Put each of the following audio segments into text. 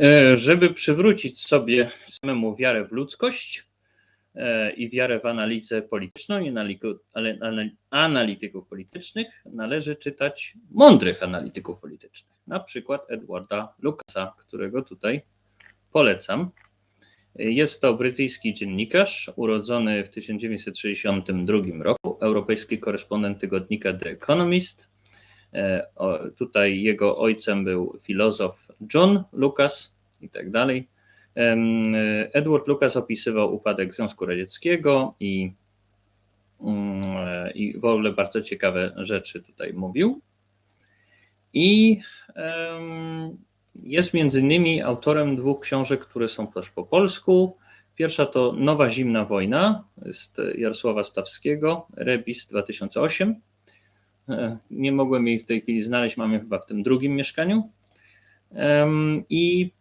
E, Żeby przywrócić sobie samemu wiarę w ludzkość e, i wiarę w analizę polityczną i analityków politycznych, należy czytać mądrych analityków politycznych. Na przykład Edwarda Lucasa, którego tutaj polecam. Jest to brytyjski dziennikarz, urodzony w 1962 roku, europejski korespondent tygodnika The Economist. E, Tutaj jego ojcem był filozof John Lucas i tak dalej. Edward Lucas opisywał upadek Związku Radzieckiego i, mm, e, i w ogóle bardzo ciekawe rzeczy tutaj mówił. I jest między innymi autorem dwóch książek, które są też po polsku. Pierwsza to Nowa Zimna Wojna, jest Jarosława Stawskiego, Rebis 2008. E, Nie mogłem jej w tej chwili znaleźć, mam ją chyba w tym drugim mieszkaniu. I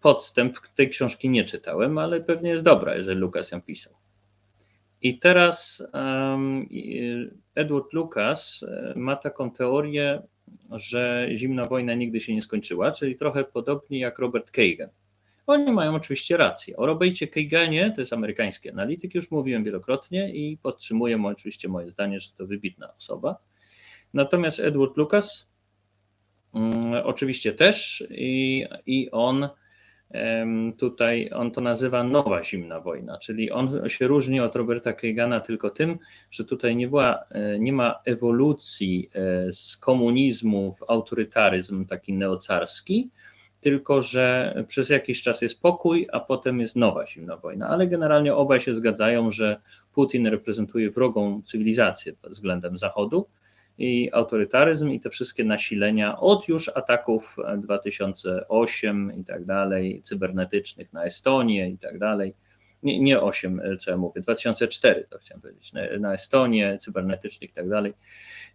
podstęp tej książki nie czytałem, ale pewnie jest dobra, jeżeli Lukas ją pisał. I teraz Edward Lucas e, ma taką teorię, że zimna wojna nigdy się nie skończyła, czyli trochę podobnie jak Robert Kagan. Oni mają oczywiście rację. O Robercie Kaganie, to jest amerykański analityk, już mówiłem wielokrotnie i podtrzymuję oczywiście moje zdanie, że to wybitna osoba. Natomiast Edward Lucas mm, oczywiście też i, i on tutaj, on to nazywa nowa zimna wojna, czyli on się różni od Roberta Kagana tylko tym, że tutaj nie, była, e, nie ma ewolucji e, z komunizmu w autorytaryzm taki neocarski, tylko że przez jakiś czas jest pokój, a potem jest nowa zimna wojna. Ale generalnie obaj się zgadzają, że Putin reprezentuje wrogą cywilizację względem Zachodu i autorytaryzm i te wszystkie nasilenia od już ataków 2008 i tak dalej, cybernetycznych na Estonię i tak dalej. Nie, nie 8, co ja mówię, 2004 to chciałem powiedzieć, na, Estonię, cybernetycznych i tak dalej.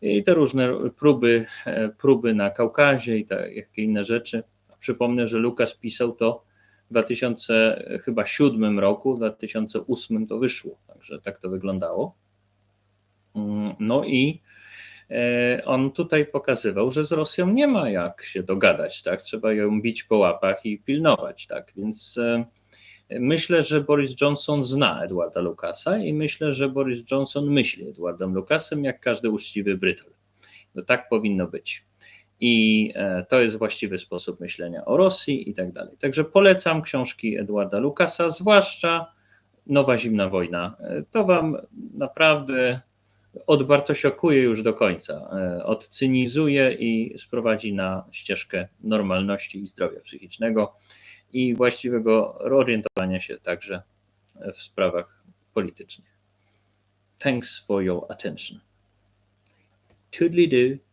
I te różne próby, e, próby na Kaukazie i takie inne rzeczy. Przypomnę, że Lukas pisał to w 2007 roku, w 2008 to wyszło, także tak to wyglądało. Mm, No i e, on tutaj pokazywał, że z Rosją nie ma jak się dogadać, tak? Trzeba ją bić po łapach i pilnować, tak? Więc e, myślę, że Boris Johnson zna Edwarda Lucasa i myślę, że Boris Johnson myśli Edwardem Lucasem jak każdy uczciwy Brytol. No tak powinno być. I e, to jest właściwy sposób myślenia o Rosji i tak dalej. Także polecam książki Edwarda Lucasa, zwłaszcza Nowa Zimna Wojna. E, To wam naprawdę odbartosiokuje już do końca, e, odcynizuje i sprowadzi na ścieżkę normalności i zdrowia psychicznego i właściwego orientowania się także w sprawach politycznych. Thanks for your attention. Toodly-doo.